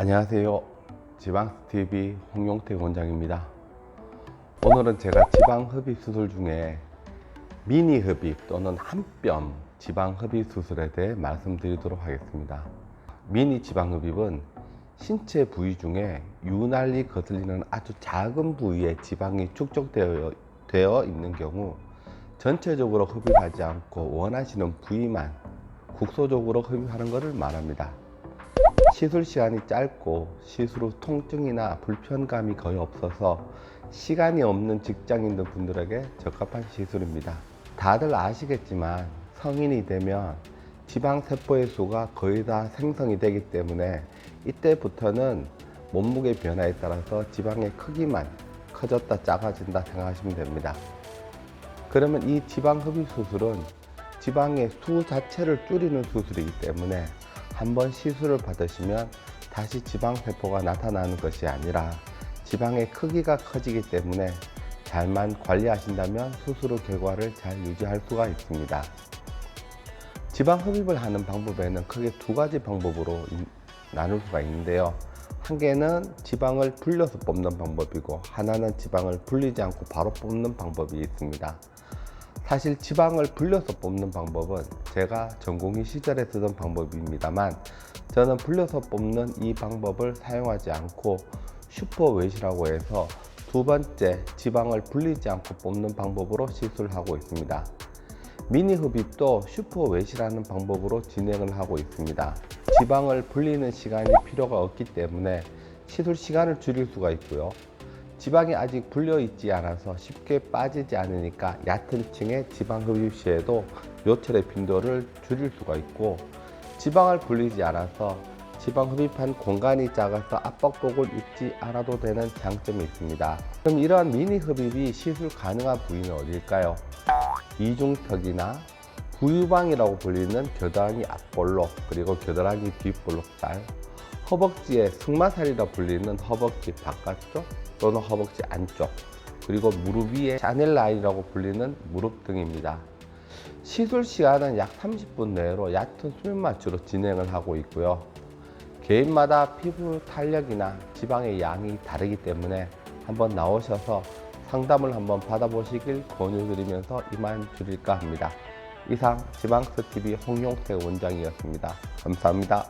안녕하세요. 지방TV 홍용태 원장입니다. 오늘은 제가 지방 흡입 수술 중에 미니 흡입 또는 한뼘 지방 흡입 수술에 대해 말씀드리도록 하겠습니다. 미니 지방 흡입은 신체 부위 중에 유난히 거슬리는 아주 작은 부위에 지방이 축적되어 되어 있는 경우 전체적으로 흡입하지 않고 원하시는 부위만 국소적으로 흡입하는 것을 말합니다. 시술 시간이 짧고 시술 후 통증이나 불편감이 거의 없어서 시간이 없는 직장인들 분들에게 적합한 시술입니다. 다들 아시겠지만 성인이 되면 지방 세포의 수가 거의 다 생성이 되기 때문에 이때부터는 몸무게 변화에 따라서 지방의 크기만 커졌다 작아진다 생각하시면 됩니다. 그러면 이 지방 흡입 수술은 지방의 수 자체를 줄이는 수술이기 때문에 한번 시술을 받으시면 다시 지방 세포가 나타나는 것이 아니라 지방의 크기가 커지기 때문에 잘만 관리하신다면 수술 후 결과를 잘 유지할 수가 있습니다. 지방 흡입을 하는 방법에는 크게 두 가지 방법으로 인- 나눌 수가 있는데요. 한 개는 지방을 불려서 뽑는 방법이고 하나는 지방을 불리지 않고 바로 뽑는 방법이 있습니다. 사실 지방을 불려서 뽑는 방법은 제가 전공의 시절에 쓰던 방법입니다만 저는 불려서 뽑는 이 방법을 사용하지 않고 슈퍼 웨이시라고 해서 두 번째 지방을 불리지 않고 뽑는 방법으로 시술하고 있습니다. 미니 흡입도 슈퍼 웨시라는 방법으로 진행을 하고 있습니다. 지방을 불리는 시간이 필요가 없기 때문에 시술 시간을 줄일 수가 있고요. 지방이 아직 불려 있지 않아서 쉽게 빠지지 않으니까 얕은 층의 지방 흡입 시에도 요철의 빈도를 줄일 수가 있고 지방을 불리지 않아서 지방 흡입한 공간이 작아서 압박복을 입지 않아도 되는 장점이 있습니다. 그럼 이러한 미니 흡입이 시술 가능한 부위는 어딜까요? 이중턱이나 부유방이라고 불리는 겨드랑이 앞볼록 그리고 겨드랑이 뒷볼록살 허벅지의 승마살이라 불리는 허벅지 바깥쪽 또는 허벅지 안쪽 그리고 무릎 위에 샤넬 라인이라고 불리는 무릎 등입니다. 시술 시간은 약 30분 내로 얕은 수면 마취로 진행을 하고 있고요. 개인마다 피부 탄력이나 지방의 양이 다르기 때문에 한번 나오셔서 상담을 한번 받아보시길 권유드리면서 이만 줄일까 합니다. 이상 지방스TV 홍용태 원장이었습니다. 감사합니다.